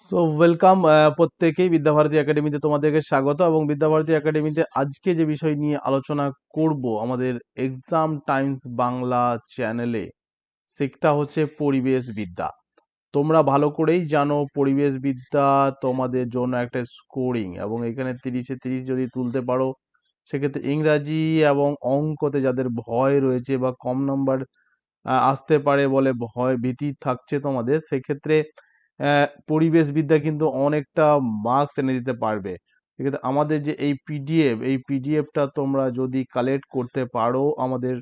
So welcome প্রত্যেকেই বিদ্যাভারতী একাডেমিতে তোমাদেরকে স্বাগত এবং বিদ্যাভারতী একাডেমিতে আজকে যে বিষয় নিয়ে আলোচনা করব আমাদের এক্সাম টাইমস বাংলা চ্যানেলে সেটা হচ্ছে পরিবেশ বিদ্যা। তোমরা ভালো করেই জানো পরিবেশ বিদ্যা তোমাদের জন্য একটা স্কোরিং এবং এখানে তিরিশে তিরিশ যদি তুলতে পারো, সেক্ষেত্রে ইংরাজি এবং অঙ্কতে যাদের ভয় রয়েছে বা কম নম্বর আসতে পারে বলে ভয় ভীতি থাকছে তোমাদের, সেক্ষেত্রে আহ, পরিবেশ বিদ্যা কিন্তু অনেকটা মার্কস এনে দিতে পারবে। সেক্ষেত্রে আমাদের যে এই পিডিএফ এই পিডিএফটা তোমরা যদি কালেক্ট করতে পারো আমাদের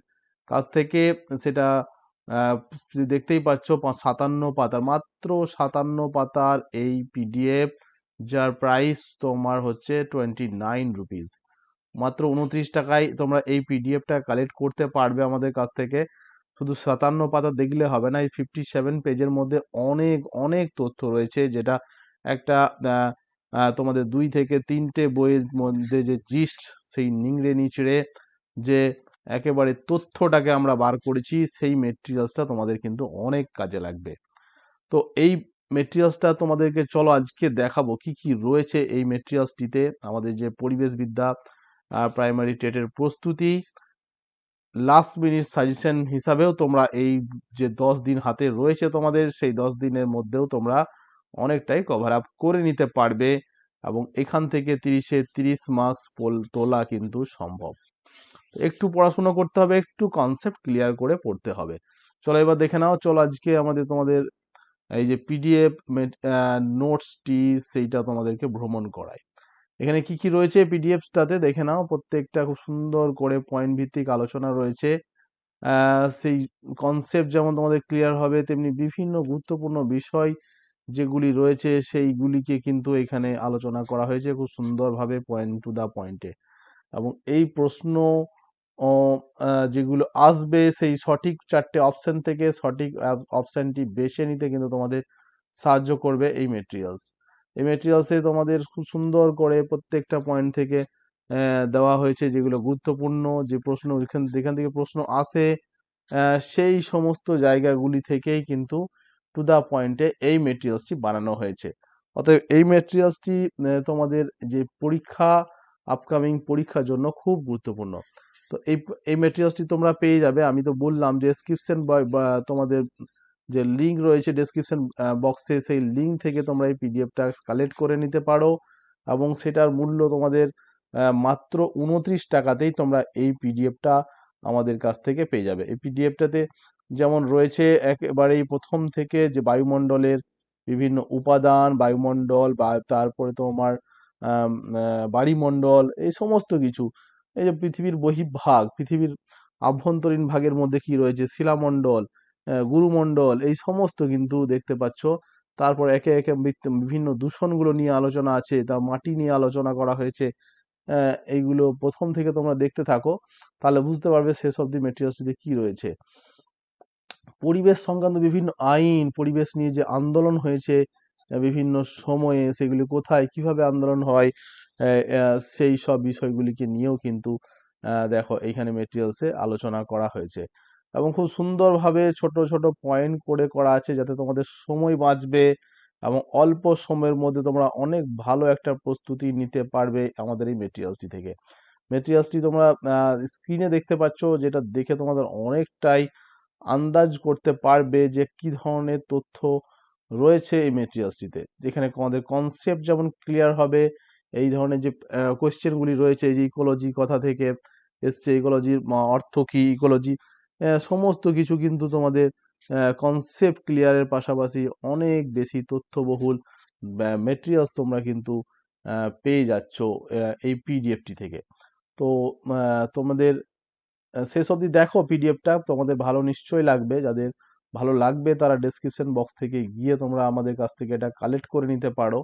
কাছ থেকে সেটা দেখতেই পাচ্ছ সাতান্ন পাতার মাত্র সাতান্ন পাতার এই পিডিএফ যার প্রাইস তোমার হচ্ছে টোয়েন্টি নাইন রুপিস মাত্র উনত্রিশ টাকায় তোমরা এই পিডিএফটা কালেক্ট করতে পারবে আমাদের কাছ থেকে। শুধু সাতান্ন পাতা দেখলে হবে না, এই ফিফটি সেভেন পেজের মধ্যে অনেক অনেক তথ্য রয়েছে যেটা একটা তোমাদের দুই থেকে তিনটে বইয়ের মধ্যে যে জিস্ট সেই নিংড়ে নিচড়ে যে একেবারে তথ্যটাকে আমরা বার করেছি, সেই মেটেরিয়ালসটা তোমাদের কিন্তু অনেক কাজে লাগবে। তো এই মেটেরিয়ালসটা তোমাদেরকে চলো আজকে দেখাবো কি কি রয়েছে এই মেটেরিয়ালসটিতে আমাদের যে পরিবেশবিদ্যা প্রাইমারি টেটের প্রস্তুতি লাস্ট মিনিট সাজেশন হিসাবেও তোমরা এই যে দশ দিন হাতে রয়েছে তোমাদের, সেই দশ দিনের মধ্যেও তোমরা অনেকটাই কভার আপ করে নিতে পারবে এবং এখান থেকে তিরিশে তিরিশ মার্কস তোলা কিন্তু সম্ভব। একটু পড়াশুনো করতে হবে, একটু কনসেপ্ট ক্লিয়ার করে পড়তে হবে। চলো এবার দেখে নাও, চলো আজকে আমাদের, তোমাদের এই যে পিডিএফ নোটসটি সেইটা তোমাদেরকে ভ্রমণ করায়। এখানে কি কি রয়েছে পিডিএফটাতে দেখে নাও। প্রত্যেকটা খুব সুন্দর করে পয়েন্ট ভিত্তিক আলোচনা রয়েছে। সেই কনসেপ্ট যেমন তোমাদের ক্লিয়ার হবে, তেমনি বিভিন্ন গুরুত্বপূর্ণ বিষয় যেগুলি রয়েছে, সেইগুলিকে কিন্তু এখানে আলোচনা করা হয়েছে খুব সুন্দরভাবে পয়েন্ট টু দ্য পয়েন্টে এবং এই প্রশ্ন যেগুলো আসবে, সেই সঠিক চারটে অপশন থেকে সঠিক অপশনটি বেছে নিতে কিন্তু তোমাদের সাহায্য করবে এই মেটেরিয়ালস এই মেটেরিয়ালসে তোমাদের খুব সুন্দর করে প্রত্যেকটা পয়েন্ট থেকে দেওয়া হয়েছে যেগুলো গুরুত্বপূর্ণ, যে প্রশ্ন যেখান থেকে প্রশ্ন আসে সেই সমস্ত জায়গাগুলি থেকেই কিন্তু টু দা পয়েন্টে এই মেটেরিয়ালসটি বানানো হয়েছে। অতএব এই মেটেরিয়ালসটি তোমাদের যে পরীক্ষা আপকামিং পরীক্ষার জন্য খুব গুরুত্বপূর্ণ। তো এই এই মেটেরিয়ালসটি তোমরা পেয়ে যাবে। আমি তো বললাম ডেসক্রিপশন বা তোমাদের যে লিঙ্ক রয়েছে ডেসক্রিপশন বক্সে সেই লিঙ্ক থেকে তোমরা এই পিডিএফটা কালেক্ট করে নিতে পারো এবং সেটার মূল্য তোমাদের মাত্র উনত্রিশ টাকাতেই তোমরা এই পিডিএফটা আমাদের কাছ থেকে পেয়ে যাবে। এই পিডিএফটাতে যেমন রয়েছে একেবারেই প্রথম থেকে যে বায়ুমণ্ডলের বিভিন্ন উপাদান, বায়ুমণ্ডল, বা তারপরে তোমার বাড়িমণ্ডল, এই সমস্ত কিছু। এই যে পৃথিবীর বহির্ভাগ, পৃথিবীর আভ্যন্তরীণ ভাগের মধ্যে কি রয়েছে? শিলামণ্ডল গুরুমণ্ডল, এই সমস্ত কিন্তু দেখতে পাচ্ছ। তারপর একে একে বিভিন্ন দূষণগুলো নিয়ে আলোচনা আছে, তা মাটি নিয়ে আলোচনা করা হয়েছে। এইগুলো প্রথম থেকে তোমরা দেখতে থাকো, তাহলে বুঝতে পারবে শেষ অব্দি মেটেরিয়ালসটিতে কি রয়েছে। পরিবেশ সংক্রান্ত বিভিন্ন আইন, পরিবেশ নিয়ে যে আন্দোলন হয়েছে বিভিন্ন সময়ে সেগুলি কোথায়, কীভাবে আন্দোলন হয় সেই সব বিষয়গুলিকে নিয়েও কিন্তু দেখো এইখানে মেটেরিয়ালসে আলোচনা করা হয়েছে। এবং খুব সুন্দরভাবে ছোট ছোট পয়েন্ট করে করা আছে যাতে তোমাদের সময় বাঁচবে এবং অল্প সময়ের মধ্যে তোমরা অনেক ভালো একটা প্রস্তুতি নিতে পারবে আমাদের এই মেটেরিয়ালসটি থেকে। মেটেরিয়ালসটি তোমরা স্ক্রিনে দেখতে পাচ্ছ যেটা দেখে তোমাদের অনেকটাই আন্দাজ করতে পারবে যে কি ধরনের তথ্য রয়েছে এই মেটেরিয়ালসটিতে যেখানে আমাদের কনসেপ্ট যেমন ক্লিয়ার হবে, এই ধরনের যে কোয়েশ্চেনগুলি রয়েছে এই যে ইকোলজি কথা থেকে, এসছে ইকোলজির অর্থ কি ইকোলজি সমস্ত কিছু কিন্তু তোমাদের কনসেপ্ট ক্লিয়ারের পাশাপাশি অনেক বেশি তথ্যবহুল মেটেরিয়ালস তোমরা কিন্তু পেয়ে যাচ্ছ এই পিডিএফটি থেকে। তো তোমাদের শেষ অবধি দেখো পিডিএফটা তোমাদের ভালো নিশ্চয়ই লাগবে। যাদের ভালো লাগবে তারা ডেসক্রিপশন বক্স থেকে গিয়ে তোমরা আমাদের কাছ থেকে এটা কালেক্ট করে নিতে পারো।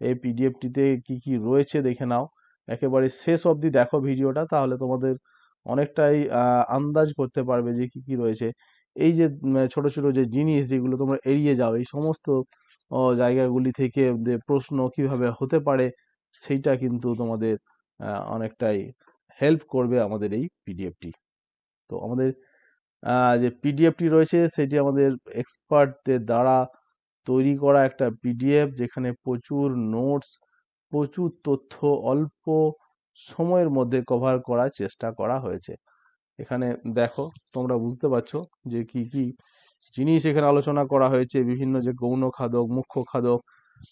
এই পিডিএফটিতে কি কি রয়েছে দেখে নাও। একেবারে শেষ অবধি দেখো ভিডিওটা তাহলে তোমাদের অনেকটাই আন্দাজ করতে পারবে যে কি কি রয়েছে। এই যে ছোট ছোট যে জিনিস যেগুলো তোমরা এড়িয়ে যাও, এই সমস্ত জায়গাগুলি থেকে যে প্রশ্ন কীভাবে হতে পারে, সেইটা কিন্তু তোমাদের অনেকটাই হেল্প করবে আমাদের এই পিডিএফটি তো আমাদের যে পিডিএফটি রয়েছে, সেটি আমাদের এক্সপার্টদের দ্বারা তৈরি করা একটা পিডিএফ যেখানে প্রচুর নোটস প্রচুর তথ্য, অল্প সময়ের মধ্যে কভার করার চেষ্টা করা হয়েছে। এখানে দেখো, তোমরা বুঝতে পারছ যে কি কি জিনিস এখানে আলোচনা করা হয়েছে। বিভিন্ন যে গৌণ খাদক, মুখ্য খাদক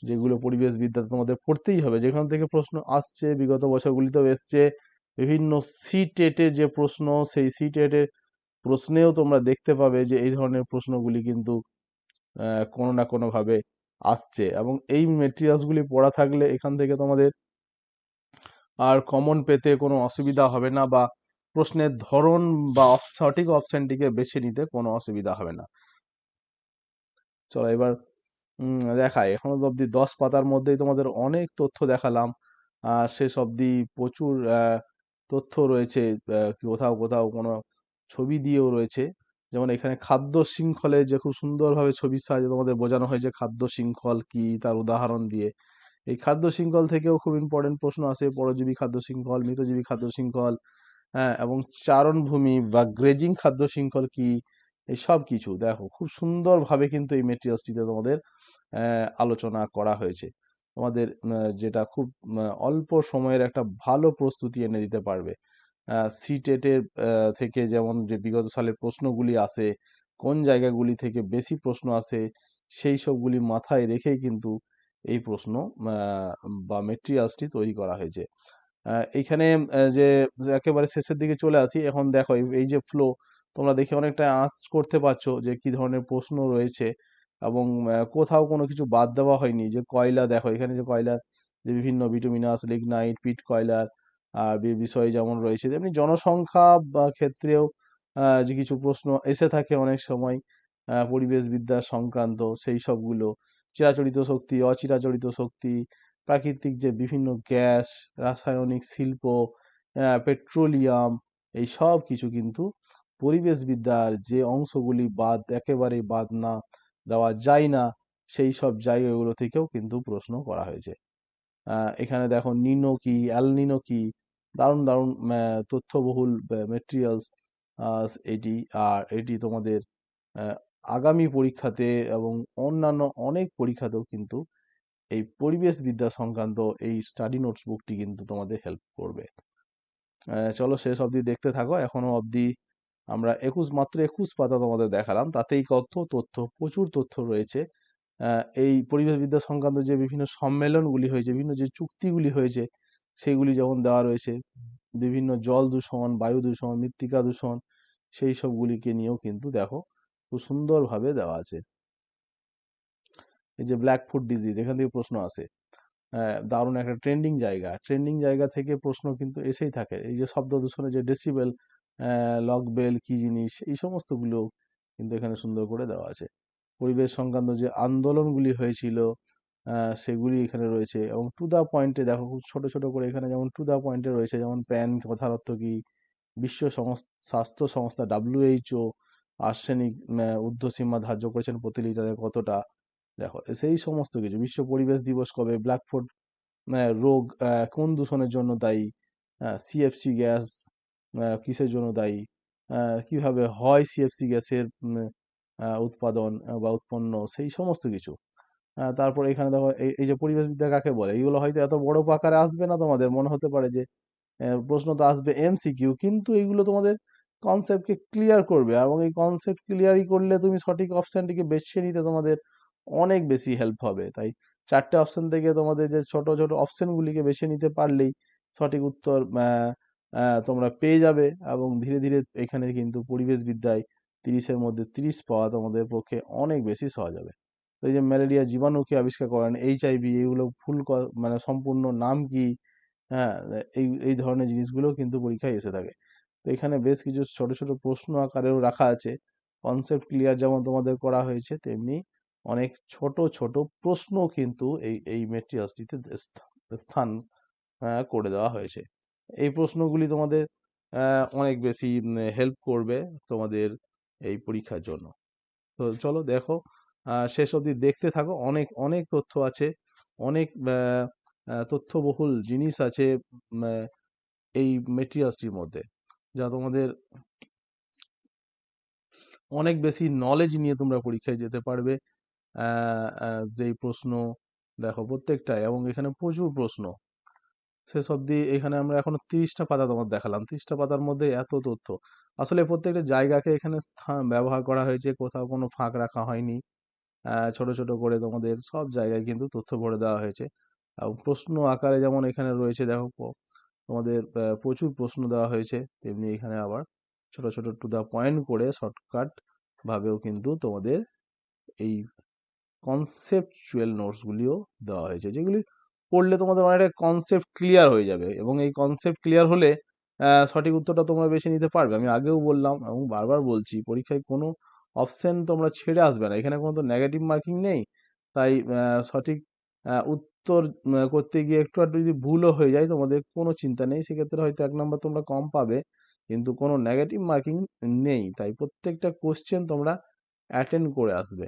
যেগুলো পরিবেশবিদ্যা তোমাদের পড়তেই হবে। যেখান থেকে প্রশ্ন আসছে, বিগত বছরগুলিতেও এসছে। বিভিন্ন সি টেটের যে প্রশ্ন, সেই সি টেটের প্রশ্নেও তোমরা দেখতে পাবে যে এই ধরনের প্রশ্নগুলি কিন্তু কোনো না কোনোভাবে আসছে। এবং এই মেটেরিয়ালসগুলি পড়া থাকলে এখান থেকে তোমাদের আর কমন পেতে কোনো অসুবিধা হবে না বা প্রশ্নের ধরন বা সঠিক অপশনটিকে বেছে নিতে কোনো অসুবিধা হবে না। চলো এবার দেখাই। এখনও অবধি দশ পাতার মধ্যেই তোমাদের অনেক তথ্য দেখালাম। শেষ অবধি প্রচুর তথ্য রয়েছে কোথাও কোথাও কোনো ছবি দিয়েও রয়েছে। যেমন এখানে খাদ্য শৃঙ্খলে যে খুব সুন্দরভাবে ছবির সাহায্যে তোমাদের বোঝানো হয়েছে খাদ্য শৃঙ্খল কি, তার উদাহরণ দিয়ে। এই খাদ্য শৃঙ্খল থেকেও খুব ইম্পর্টেন্ট প্রশ্ন আসে, পরজীবী খাদ্য শৃঙ্খল, মৃতজীবী খাদ্য শৃঙ্খল হ্যাঁ এবং চারণভূমি বা গ্রেজিং খাদ্য শৃঙ্খল কি, এই সব কিছু, দেখো, খুব সুন্দরভাবে কিন্তু এই মেটেরিয়ালসটিতে তোমাদের আলোচনা করা হয়েছে। তোমাদের যেটা খুব অল্প সময়ের একটা ভালো প্রস্তুতি এনে দিতে পারবে। সিটেটের থেকে যেমন যে বিগত সালের প্রশ্নগুলি আসে, কোন জায়গাগুলি থেকে বেশি প্রশ্ন আসে, সেই সবগুলি মাথায় রেখেই কিন্তু এই প্রশ্ন বা মেটেরিয়ালসটি তৈরি করা হয়েছে। এইখানে যে একেবারে শেষের দিকে চলে আসি এখন দেখো এই যে ফ্লো তোমরা দেখে অনেকটা আঁচ করতে পারছ যে কি ধরনের প্রশ্ন রয়েছে এবং কোথাও কোনো কিছু বাদ দেওয়া হয়নি। যে কয়লা দেখো এখানে যে কয়লার যে বিভিন্ন ভিটামিনাস লিগনাইট পিট কয়লার আর বিষয়ে যেমন রয়েছে তেমনি জনসংখ্যা বা ক্ষেত্রেও যে কিছু প্রশ্ন এসে থাকে অনেক সময় আহ, পরিবেশবিদ্যা সংক্রান্ত সেই সবগুলো। চিরাচরিত শক্তি, অচিরাচরিত শক্তি, প্রাকৃতিক যে বিভিন্ন গ্যাস, রাসায়নিক শিল্প পেট্রোলিয়াম, এই সব কিছু কিন্তু পরিবেশবিদ্যার যে অংশগুলি বাদ একেবারে বাদ না দেওয়া যায় না, সেই সব জায়গাগুলো থেকেও কিন্তু প্রশ্ন করা হয়েছে। এখানে দেখো নিনো কি অ্যালনিনো কি, দারুণ দারুণ তথ্যবহুল মেটেরিয়ালস এটি, আর এটি তোমাদের আগামী পরীক্ষাতে এবং অন্যান্য অনেক পরীক্ষাতেও কিন্তু এই পরিবেশ বিদ্যা সংক্রান্ত এই স্টাডি নোটস বুকটি কিন্তু তোমাদের হেল্প করবে। চলো শেষ অবধি দেখতে থাকো। এখনও অবধি আমরা একুশ, মাত্র একুশ পাতা তোমাদের দেখালাম। তাতেই কত তথ্য, প্রচুর তথ্য রয়েছে। এই পরিবেশবিদ্যা সংক্রান্ত যে বিভিন্ন সম্মেলনগুলি হয়েছে, বিভিন্ন যে চুক্তিগুলি হয়েছে, সেগুলি যেমন দেওয়া রয়েছে, বিভিন্ন জল দূষণ, বায়ু দূষণ, মৃত্তিকা দূষণ, সেই সবগুলিকে নিয়েও কিন্তু দেখো খুব সুন্দরভাবে দেওয়া আছে। এই যে ব্ল্যাক ফুড ডিজিজ এখান থেকে প্রশ্ন আসে। দারুণ একটা ট্রেন্ডিং জায়গা। ট্রেন্ডিং জায়গা থেকে প্রশ্ন কিন্তু এসেই থাকে। এই যে শব্দ দূষণের যে ডেসিবেল লগ বেল কি জিনিস, এই সমস্তগুলো কিন্তু এখানে সুন্দর করে দেওয়া আছে। পরিবেশ সংক্রান্ত যে আন্দোলনগুলি হয়েছিল সেগুলি এখানে রয়েছে এবং টু দা পয়েন্টে দেখো খুব ছোট ছোট করে এখানে যেমন টু দা পয়েন্টে রয়েছে যেমন প্যান কথার অর্থ কি, বিশ্ব স্বাস্থ্য সংস্থা ডাব্লিউএইচও আর্সেনিক ঊর্ধ্বসীমা ধার্য করেছেন প্রতি লিটারে কতটা? দেখো, সেই সমস্ত কিছু। বিশ্ব পরিবেশ দিবস কবে? ব্ল্যাকফুট রোগ কোন দূষণের জন্য দায়ী? সিএফসি গ্যাস কিসের জন্য দায়ী? কীভাবে হয় সিএফসি গ্যাসের উৎপাদন বা উৎপন্ন? সেই সমস্ত কিছু। তারপর এখানে দেখো এই এই যে পরিবেশবিদ্যা কাকে বলে? এইগুলো হয়তো এত বড় আকারে আসবে না তোমাদের? মনে হতে পারে যে প্রশ্ন তো আসবে এমসিকিউ কিন্তু এইগুলো তোমাদের কনসেপ্টকে ক্লিয়ার করবে এবং এই কনসেপ্ট ক্লিয়ারই করলে তুমি সঠিক অপশনটিকে বেছে নিতে তোমাদের অনেক বেশি হেল্প হবে। তাই চারটে অপশন থেকে তোমাদের যে ছোট ছোট অপশনগুলিকে বেছে নিতে পারলেই সঠিক উত্তর তোমরা পেয়ে যাবে এবং ধীরে ধীরে এখানে কিন্তু পরিবেশ বিদ্যায় তিরিশের মধ্যে তিরিশ পাওয়া তোমাদের পক্ষে অনেক বেশি সহজ হবে। তো এই যে ম্যালেরিয়া জীবাণুকে আবিষ্কার করেন এইচআইভি এগুলো ফুল ক- মানে সম্পূর্ণ নাম কি? হ্যাঁ এই এই ধরনের জিনিসগুলো কিন্তু পরীক্ষায় এসে থাকে। এখানে বেশ কিছু ছোট ছোট প্রশ্ন আকারেও রাখা আছে। কনসেপ্ট ক্লিয়ার যেমন তোমাদের করা হয়েছে, তেমনি অনেক ছোট ছোট প্রশ্ন কিন্তু এই এই মেটেরিয়ালসটিতে স্থান করে দেওয়া হয়েছে। এই প্রশ্নগুলি তোমাদের অনেক বেশি হেল্প করবে তোমাদের এই পরীক্ষার জন্য। তো চলো দেখো শেষ অবধি দেখতে থাকো। অনেক অনেক তথ্য আছে, অনেক তথ্যবহুল জিনিস আছে এই মেটেরিয়ালসটির মধ্যে। যা তোমাদের অনেক বেশি নলেজ নিয়ে তোমরা পরীক্ষায় যেতে পারবে। যেই প্রশ্ন দেখো প্রত্যেকটাই এবং এখানে প্রচুর প্রশ্ন। শেষ অবধি এখানে আমরা এখনও তিরিশটা পাতা তোমার দেখালাম। তিরিশটা পাতার মধ্যে এত তথ্য। আসলে প্রত্যেকটা জায়গাকে এখানে স্থান ব্যবহার করা হয়েছে, কোথাও কোনো ফাঁক রাখা হয়নি। ছোট ছোট করে তোমাদের সব জায়গায় কিন্তু তথ্য ভরে দেওয়া হয়েছে। এবং প্রশ্ন আকারে যেমন এখানে রয়েছে দেখো তোমাদের প্রচুর প্রশ্ন দেওয়া হয়েছে। তেমনি এখানে আবার ছোট ছোট টু দা পয়েন্ট করে শর্টকাট ভাবেও কিন্তু তোমাদের এই কনসেপচুয়াল নোটসগুলিও দেওয়া হয়েছে, যেগুলি পড়লে তোমাদের অনেকটা কনসেপ্ট ক্লিয়ার হয়ে যাবে। এবং এই কনসেপ্ট ক্লিয়ার হলে সঠিক উত্তরটা তোমরা বেছে নিতে পারবে। আমি আগেও বললাম এবং বারবার বলছি, পরীক্ষায় কোনো অপশন তোমরা ছেড়ে আসবে না। এখানে কোনো তো নেগেটিভ মার্কিং নেই। তাই সঠিক উত্তর করতে গিয়ে একটু আধটু যদি ভুলও হয়ে যায় তোমাদের, কোনো চিন্তা নেই। সেক্ষেত্রে হয়তো এক নম্বর তোমরা কম পাবে, কিন্তু কোনো নেগেটিভ মার্কিং নেই। তাই প্রত্যেকটা কোশ্চেন তোমরা অ্যাটেন্ড করে আসবে।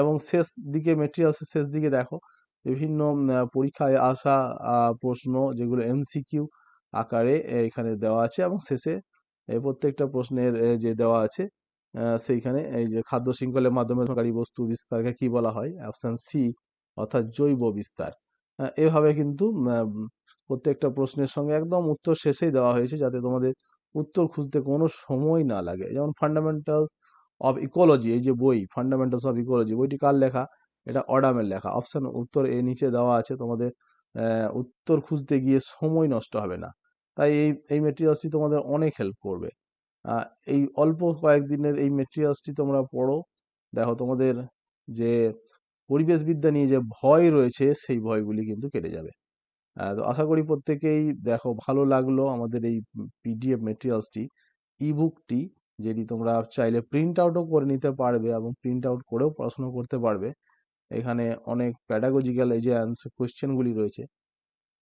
এবং শেষ দিকে মেটেরিয়ালসের শেষ দিকে দেখো, বিভিন্ন পরীক্ষায় আসা প্রশ্ন যেগুলো এমসিকিউ আকারে এখানে দেওয়া আছে এবং শেষে প্রত্যেকটা প্রশ্নের যে দেওয়া আছে সেইখানে এই যে খাদ্য শৃঙ্খলের মাধ্যমে দখলকারী বস্তু বিস্তারকে কি বলা হয় অপশন সি অর্থাৎ জৈব বিস্তার। এভাবে কিন্তু প্রত্যেকটা প্রশ্নের সঙ্গে একদম উত্তর শেষেই দেওয়া হয়েছে যাতে তোমাদের উত্তর খুঁজতে কোনো সময় না লাগে। যেমন ফান্ডামেন্টালস অফ ইকোলজি এই যে বই ফান্ডামেন্টালস অফ ইকোলজি বইটি কার লেখা? এটা অডামের লেখা। অপশন উত্তর এ নিচে দেওয়া আছে তোমাদের উত্তর খুঁজতে গিয়ে সময় নষ্ট হবে না। তাই এই এই মেটেরিয়ালসটি তোমাদের অনেক হেল্প করবে। এই অল্প কয়েকদিনের এই মেটেরিয়ালসটি তোমরা পড়ো। দেখো তোমাদের যে পরিবেশবিদ্যা নিয়ে যে ভয় রয়েছে, সেই ভয়গুলি কিন্তু কেটে যাবে। তো আশা করি প্রত্যেকেই দেখো, ভালো লাগল আমাদের এই পিডিএফ মেটেরিয়ালসটি ইবুকটি যেটি তোমরা চাইলে প্রিন্ট আউটও করে নিতে পারবে এবং প্রিন্ট আউট করেও পড়াশোনা করতে পারবে। এখানে অনেক প্যাডাগজিক্যাল এই যে অ্যান্সার কোয়েশ্চেনগুলি রয়েছে।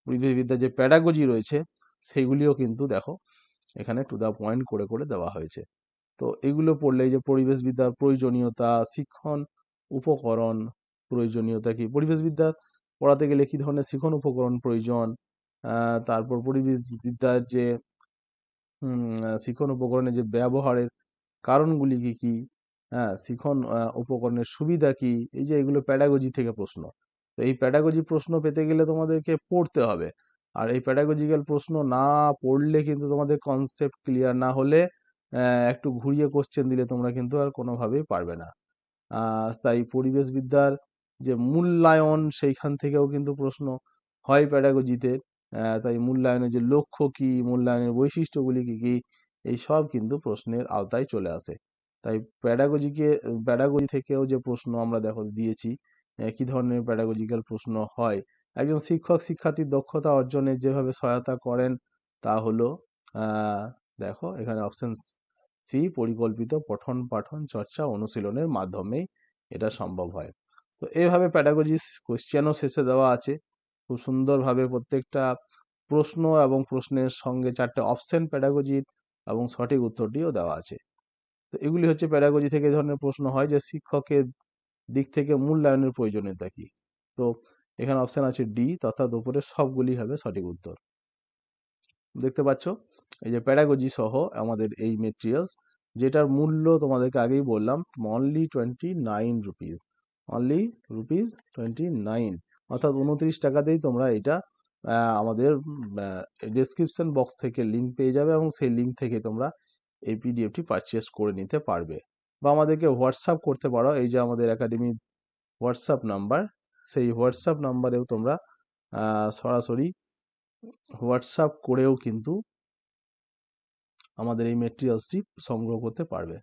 পরিবেশবিদ্যার যে প্যাডাগজি রয়েছে সেইগুলিও কিন্তু দেখো, এখানে টু দা পয়েন্ট করে করে দেওয়া হয়েছে। তো এগুলো পড়লে যে পরিবেশবিদ্যার প্রয়োজনীয়তা, শিক্ষণ, উপকরণ প্রয়োজনীয়তা কি? পরিবেশবিদ্যা পড়াতে গেলে কি ধরনের শিখন উপকরণ প্রয়োজন? তারপর পরিবেশবিদ্যার যে আহ, উপকরণের যে ব্যবহারের কারণগুলি কি কি? হ্যাঁ শিখন উপকরণের সুবিধা কি? এই যে এগুলো প্যাডাগজি থেকে প্রশ্ন। তো এই প্যাডাগজি প্রশ্ন পেতে গেলে তোমাদেরকে পড়তে হবে। আর এই প্যাডাগজিক্যাল প্রশ্ন না পড়লে কিন্তু তোমাদের কনসেপ্ট ক্লিয়ার না হলে একটু ঘুরিয়ে কোশ্চেন দিলে তোমরা কিন্তু আর কোনোভাবেই পারবে না। তাই পরিবেশবিদ্যার যে মূল্যায়ন সেইখান থেকেও কিন্তু প্রশ্ন হয় প্যাডাগজিতে তাই মূল্যায়নের যে লক্ষ্য কি, মূল্যায়নের বৈশিষ্ট্যগুলি কি কি, এই সব কিন্তু প্রশ্নের আওতায় চলে আসে। তাই প্যাডাগজিকে প্যাডাগজি থেকেও যে প্রশ্ন আমরা দেখো দিয়েছি কি ধরনের প্যাডাগজিক্যাল প্রশ্ন হয়? একজন শিক্ষক শিক্ষার্থীর দক্ষতা অর্জনে যেভাবে সহায়তা করেন, তা হলো দেখো এখানে অপশন সি পরিকল্পিত পঠন পাঠন চর্চা অনুশীলনের মাধ্যমেই এটা সম্ভব হয়। তো এইভাবে প্যাডাগোজিস কোশ্চেনও শেষে দেওয়া আছে। খুব সুন্দরভাবে প্রত্যেকটা প্রশ্ন এবং প্রশ্নের সঙ্গে চারটে অপশন প্যাডাগজির এবং সঠিক উত্তরটিও দেওয়া আছে। তো এগুলি হচ্ছে প্যাডাগজি থেকে ধরনের প্রশ্ন হয় যে শিক্ষকের দিক থেকে মূল্যায়নের প্রয়োজনীয়তা কি? তো এখানে অপশন আছে ডি তথা দুপুরে সবগুলি হবে সঠিক উত্তর। দেখতে পাচ্ছ? এই যে প্যাডাগজি সহ আমাদের এই মেটেরিয়ালস যেটার মূল্য তোমাদেরকে আগেই বললাম only twenty nine rupees only rupees twenty nine অর্থাৎ উনত্রিশ টাকাতেই তোমরা এটা আমাদের ডেসক্রিপশন বক্স থেকে লিঙ্ক পেয়ে যাবে এবং সেই লিঙ্ক থেকে তোমরা এই পিডিএফটি পারচেস করে নিতে পারবে। বা আমাদেরকে হোয়াটসঅ্যাপ করতে পারো, এই যে আমাদের একাডেমি হোয়াটসঅ্যাপ নাম্বার সেই হোয়াটসঅ্যাপ নাম্বারেও তোমরা সরাসরি হোয়াটসঅ্যাপ করেও কিন্তু আমাদের এই মেটেরিয়ালসটি সংগ্রহ করতে পারবে।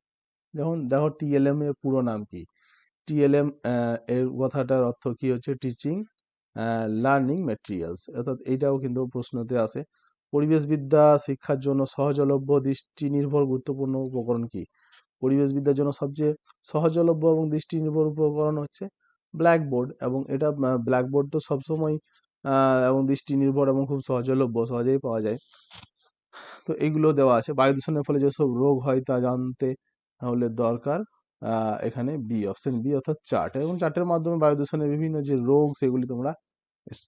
যেমন দেখো টিএলএম এর পুরো নাম কি? টিএলএম এর কথাটার অর্থ কি হচ্ছে? টিচিং লার্নিং মেটেরিয়ালস অর্থাৎ এইটাও কিন্তু প্রশ্নতে আসে পরিবেশবিদ্যা শিক্ষার জন্য সহজলভ্য দৃষ্টি নির্ভর গুরুত্বপূর্ণ উপকরণ কি? পরিবেশবিদ্যার জন্য সবচেয়ে সহজলভ্য এবং দৃষ্টি নির্ভর উপকরণ হচ্ছে ব্ল্যাকবোর্ড এবং এটা ব্ল্যাকবোর্ড তো সবসময় এবং দৃষ্টি নির্ভর এবং খুব সহজলভ্য, সহজেই পাওয়া যায়। তো এইগুলো দেওয়া আছে। বায়ু দূষণের ফলে যেসব রোগ হয় তা জানতে হলে দরকার। এখানে বি অপশন বি অর্থাৎ চার্ট এবং চার্টের মাধ্যমে বায়ু দূষণের বিভিন্ন যে রোগ, সেগুলি তোমরা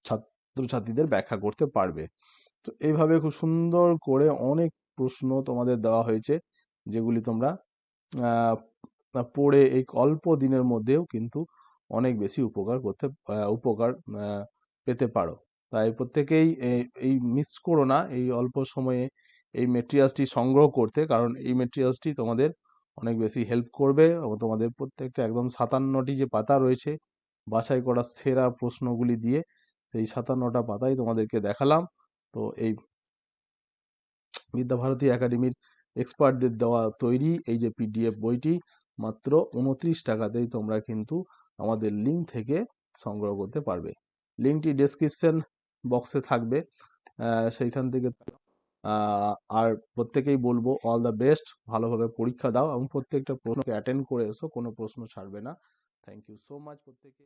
ছাত্রছাত্রীদের ব্যাখ্যা করতে পারবে। তো এইভাবে খুব সুন্দর করে অনেক প্রশ্ন তোমাদের দেওয়া হয়েছে, যেগুলি তোমরা পড়ে এই অল্প দিনের মধ্যেও কিন্তু অনেক বেশি উপকার করতে উপকার পেতে পারো। তাই প্রত্যেকেই এই মিস করো না, এই অল্প সময়ে এই মেটেরিয়ালসটি সংগ্রহ করতে, কারণ এই মেটেরিয়ালসটি তোমাদের অনেক বেশি হেল্প করবে এবং তোমাদের প্রত্যেকটা একদম সাতান্নটি যে পাতা রয়েছে, বাছাই করা সেরা প্রশ্নগুলি দিয়ে সেই সাতান্নটা পাতাই তোমাদেরকে দেখালাম। তো এই বিদ্যাভারতী একাডেমির এক্সপার্টদের দেওয়া তৈরি এই যে পিডিএফ বইটি, মাত্র উনত্রিশ টাকাতেই তোমরা কিন্তু আমাদের লিঙ্ক থেকে সংগ্রহ করতে পারবে। লিঙ্কটি ডেসক্রিপশন বক্সে থাকবে। সেইখান থেকে আর প্রত্যেকেই বলব অল দ্য বেস্ট ভালোভাবে পরীক্ষা দাও এবং প্রত্যেকটা প্রশ্নকে অ্যাটেন্ড করে এসো, কোনো প্রশ্ন ছাড়বে না। থ্যাংক ইউ সো মাচ প্রত্যেকে।